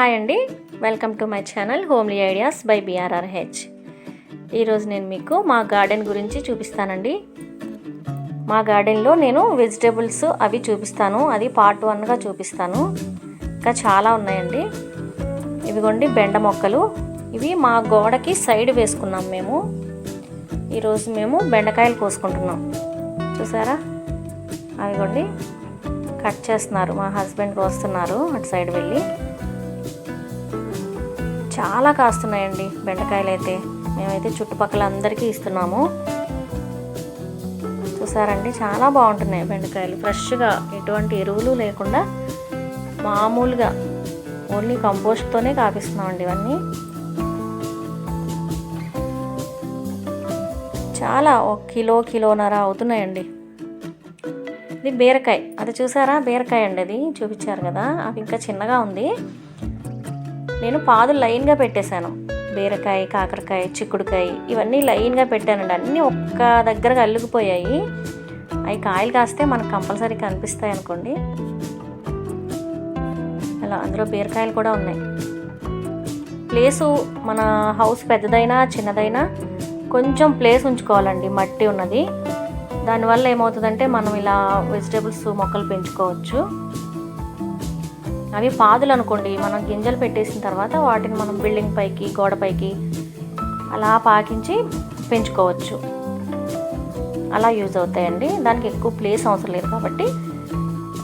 Hi అండి. Welcome to my channel homely ideas by BRRH. ఈరోజు నేను మీకు మా గార్డెన్ గురించి చూపిస్తానండి. మా గార్డెన్లో నేను వెజిటేబుల్స్ అవి చూపిస్తాను. అది పార్ట్ వన్గా చూపిస్తాను. ఇంకా చాలా ఉన్నాయండి. ఇవిగోండి బెండ మొక్కలు. ఇవి మా గోడకి సైడ్ వేసుకున్నాం మేము. ఈరోజు మేము బెండకాయలు కోసుకుంటున్నాం. చూసారా? అవిగోండి కట్ చేస్తున్నారు. మా హస్బెండ్ వస్తున్నారు అటు సైడ్ వెళ్ళి. చాలా కాస్తున్నాయండి బెండకాయలు అయితే మేమైతే చుట్టుపక్కల అందరికీ ఇస్తున్నాము. చూసారండి చాలా బాగుంటున్నాయి బెండకాయలు. ఫ్రెష్గా ఎటువంటి ఎరువులు లేకుండా మామూలుగా ఓన్లీ కంపోస్ట్తోనే కాపిస్తున్నామండి ఇవన్నీ. చాలా ఒక కిలో కిలోన్నర అవుతున్నాయండి. ఇది బీరకాయ. అది చూసారా? బీరకాయ అండి అది. చూపించారు కదా? అవి ఇంకా చిన్నగా ఉంది. నేను పాదులు లైన్గా పెట్టేశాను. బీరకాయ కాకరకాయ చిక్కుడుకాయ ఇవన్నీ లైన్గా పెట్టానండి. అన్నీ ఒక్క దగ్గరగా అల్లుకుపోయాయి. అవి కాయలు కాస్తే మనకు కంపల్సరీ కనిపిస్తాయి అనుకోండి. అలా అందులో బీరకాయలు కూడా ఉన్నాయి. ప్లేసు మన హౌస్ పెద్దదైనా చిన్నదైనా కొంచెం ప్లేస్ ఉంచుకోవాలండి. మట్టి ఉన్నది. దానివల్ల ఏమవుతుందంటే మనం ఇలా వెజిటేబుల్స్ మొక్కలు పెంచుకోవచ్చు. అవి పాదులు అనుకోండి మనం గింజలు పెట్టేసిన తర్వాత వాటిని మనం బిల్డింగ్ పైకి గోడ పైకి అలా పాకించి పెంచుకోవచ్చు. అలా యూజ్ అవుతాయండి. దానికి ఎక్కువ ప్లేస్ అవసరం లేదు కాబట్టి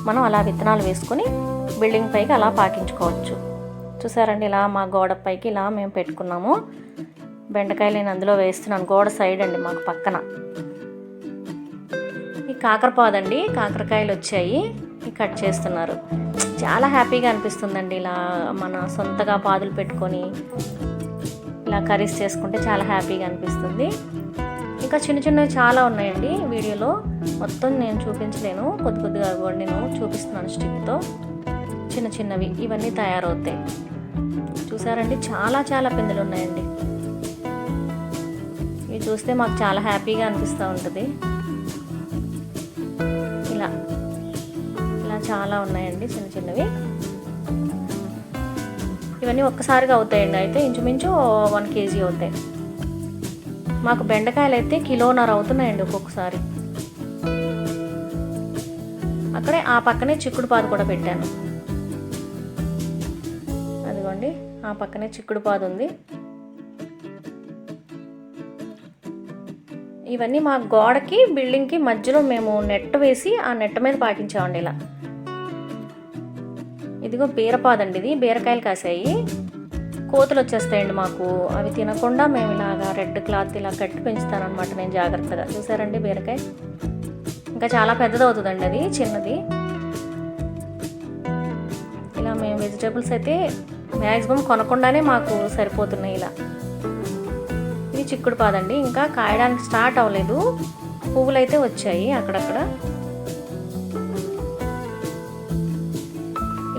మనం అలా విత్తనాలు వేసుకొని బిల్డింగ్ పైకి అలా పాకించుకోవచ్చు. చూసారండి ఇలా మా గోడ పైకి ఇలా మేము పెట్టుకున్నాము. బెండకాయలు నేను అందులో వేస్తున్నాను గోడ సైడ్ అండి మాకు పక్కన. ఈ కాకరపాదండి కాకరకాయలు వచ్చాయి కట్ చేస్తున్నారు. చాలా హ్యాపీగా అనిపిస్తుందండి. ఇలా మన సొంతగా పాదులు పెట్టుకొని ఇలా కర్రీస్ చేసుకుంటే చాలా హ్యాపీగా అనిపిస్తుంది. ఇంకా చిన్న చిన్నవి చాలా ఉన్నాయండి వీడియోలో. మొత్తం నేను చూపించలేను. కొద్ది కొద్దిగా కూడా నేను చూపిస్తున్నాను స్టిక్తో. చిన్న చిన్నవి. ఇవన్నీ తయారవుతాయి. చూసారండి? చాలా చాలా పిందెలు ఉన్నాయండి. ఇవి చూస్తే మాకు చాలా హ్యాపీగా అనిపిస్తూ ఉంటుంది. ఇలా ఇలా. చాలా ఉన్నాయండి చిన్న చిన్నవి. ఇవన్నీ ఒక్కసారిగా అవుతాయండి అయితే ఇంచుమించు వన్ కేజీ అవుతాయి. మాకు బెండకాయలు అయితే కిలోన్నర అవుతున్నాయండి ఒక్కొక్కసారి. అక్కడే ఆ పక్కనే చిక్కుడు పాదు కూడా పెట్టాను. అదిగోండి ఆ పక్కనే చిక్కుడు పాదు ఉంది. ఇవన్నీ మా గోడకి బిల్డింగ్కి మధ్యలో మేము నెట్ వేసి ఆ నెట్ మీద పాటించామండి ఇలా. ఇదిగో బీరపాదండి ఇది బీరకాయలు కాసాయి. కోతులు వచ్చేస్తాయండి మాకు. అవి తినకుండా మేము ఇలాగా రెడ్ క్లాత్ ఇలా కట్టి పెంచుతానమాట నేను జాగ్రత్తగా. చూసారండి బీరకాయ? ఇంకా చాలా పెద్దది అవుతుందండి అది చిన్నది. ఇలా మేము వెజిటేబుల్స్ అయితే మ్యాక్సిమం కొనకుండానే మాకు సరిపోతున్నాయి ఇలా. ఇది చిక్కుడు పాదండి. ఇంకా కాయడానికి స్టార్ట్ అవ్వలేదు. పువ్వులు అయితే వచ్చాయి అక్కడక్కడ.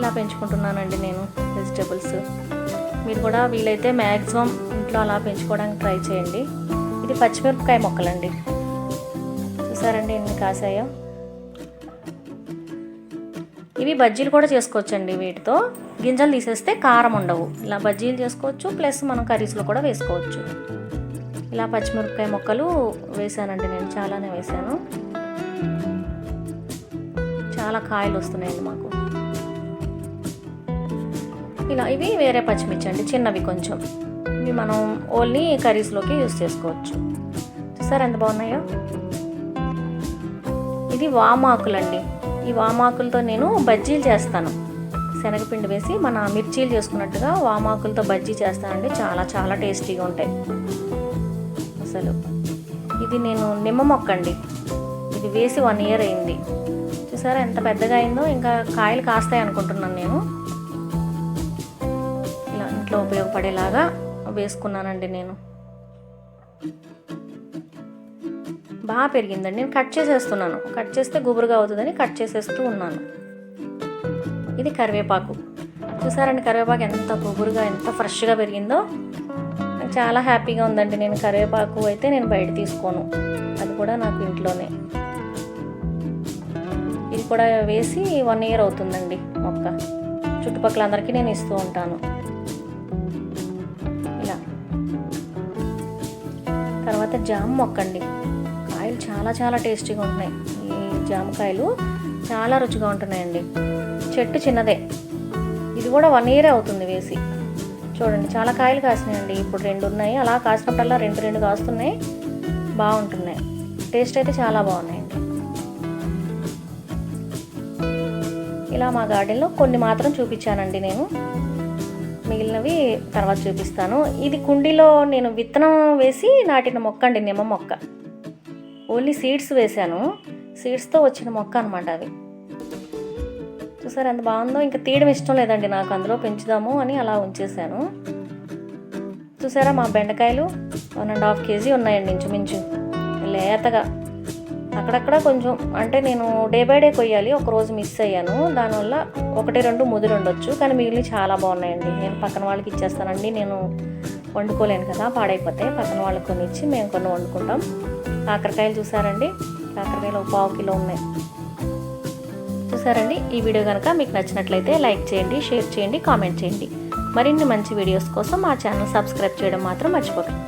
ఇలా పెంచుకుంటున్నానండి నేను వెజిటేబుల్స్? మీరు కూడా వీలైతే మ్యాక్సిమం ఇంట్లో అలా పెంచుకోవడానికి ట్రై చేయండి. ఇది పచ్చిమిరపకాయ మొక్కలండి. చూసారండి ఎన్ని కాసాయో? ఇవి బజ్జీలు కూడా చేసుకోవచ్చండి వీటితో. గింజలు తీసేస్తే కారం ఉండవు. ఇలా బజ్జీలు చేసుకోవచ్చు ప్లస్ మనం కర్రీస్లో కూడా వేసుకోవచ్చు. ఇలా పచ్చిమిరపకాయ మొక్కలు వేసానండి నేను చాలానే వేసాను. చాలా కాయలు వస్తున్నాయండి మాకు. ఇలా ఇవి వేరే పచ్చిమిర్చి అండి చిన్నవి కొంచెం. ఇవి మనం ఓన్లీ కర్రీస్లోకి యూస్ చేసుకోవచ్చు. చూసారు ఎంత బాగున్నాయో? ఇది వామాకులండి. ఈ వామాకులతో నేను బజ్జీలు చేస్తాను. శనగపిండి వేసి మన మిర్చీలు చేసుకున్నట్టుగా వామాకులతో బజ్జీ చేస్తానండి. చాలా చాలా టేస్టీగా ఉంటాయి. అసలు ఇది నేను నిమ్మ మొక్క అండి. ఇది వేసి వన్ ఇయర్ అయింది. చూసారా ఎంత పెద్దగా అయిందో? ఇంకా కాయలు కాస్తాయి అనుకుంటున్నాను నేను. ఎంతో ఉపయోగపడేలాగా వేసుకున్నానండి నేను. బాగా పెరిగిందండి. నేను కట్ చేసేస్తున్నాను. కట్ చేస్తే గుబురుగా అవుతుందని కట్ చేసేస్తూ ఉన్నాను. ఇది కరివేపాకు. చూసారండి కరివేపాకు ఎంత గుబురుగా ఎంత ఫ్రెష్గా పెరిగిందో? నాకు చాలా హ్యాపీగా ఉందండి. నేను కరివేపాకు అయితే నేను బయట తీసుకోను. అది కూడా నాకు ఇంట్లోనే. ఇది కూడా వేసి వన్ ఇయర్ అవుతుందండి మొక్క. చుట్టుపక్కల అందరికీ నేను ఇస్తూ ఉంటాను. తర్వాత జామ మొక్క అండి కాయలు చాలా చాలా టేస్టీగా ఉంటున్నాయి. ఈ జామకాయలు చాలా రుచిగా ఉంటున్నాయండి. చెట్టు చిన్నదే. ఇది కూడా వన్ ఇయర్ అవుతుంది వేసి. చూడండి చాలా కాయలు కాసినాయండి. ఇప్పుడు రెండు ఉన్నాయి. అలా కాసినప్పుడల్లా రెండు రెండు కాస్తున్నాయి. బాగుంటున్నాయి. టేస్ట్ అయితే చాలా బాగున్నాయండి. ఇలా మా గార్డెన్లో కొన్ని మాత్రం చూపించానండి నేను. మిగిలినవి తర్వాత చూపిస్తాను. ఇది కుండీలో నేను విత్తనం వేసి నాటిన మొక్క అండి నిమ్మ మొక్క. ఓన్లీ సీడ్స్ వేశాను. సీడ్స్తో వచ్చిన మొక్క అనమాట అవి. చూసారు ఎంత బాగుందో? ఇంకా తీయడం ఇష్టం లేదండి నాకు అందులో పెంచుదాము అని అలా ఉంచేసాను చూసారా మా బెండకాయలు వన్ అండ్ హాఫ్ కేజీ ఉన్నాయండి ఇంచుమించు. లేతగా. అక్కడక్కడ కొంచెం అంటే నేను డే బై డే కొయ్యాలి ఒక రోజు మిస్ అయ్యాను. దానివల్ల ఒకటి రెండు ముదిరి ఉండొచ్చు కానీ మిగిలిన చాలా బాగున్నాయండి. నేను పక్కన వాళ్ళకి ఇచ్చేస్తానండి నేను వండుకోలేను కదా పాడైపోతే పక్కన వాళ్ళకి కొన్ని ఇచ్చి మేము కొన్ని వండుకుంటాం. కాకరకాయలు చూసారండి? కాకరకాయలు ఒక పావు కిలో ఉన్నాయి. చూసారండి? ఈ వీడియో కనుక మీకు నచ్చినట్లయితే లైక్ చేయండి షేర్ చేయండి కామెంట్ చేయండి. మరిన్ని మంచి వీడియోస్ కోసం మా ఛానల్ సబ్స్క్రైబ్ చేయడం మాత్రం మర్చిపోకండి.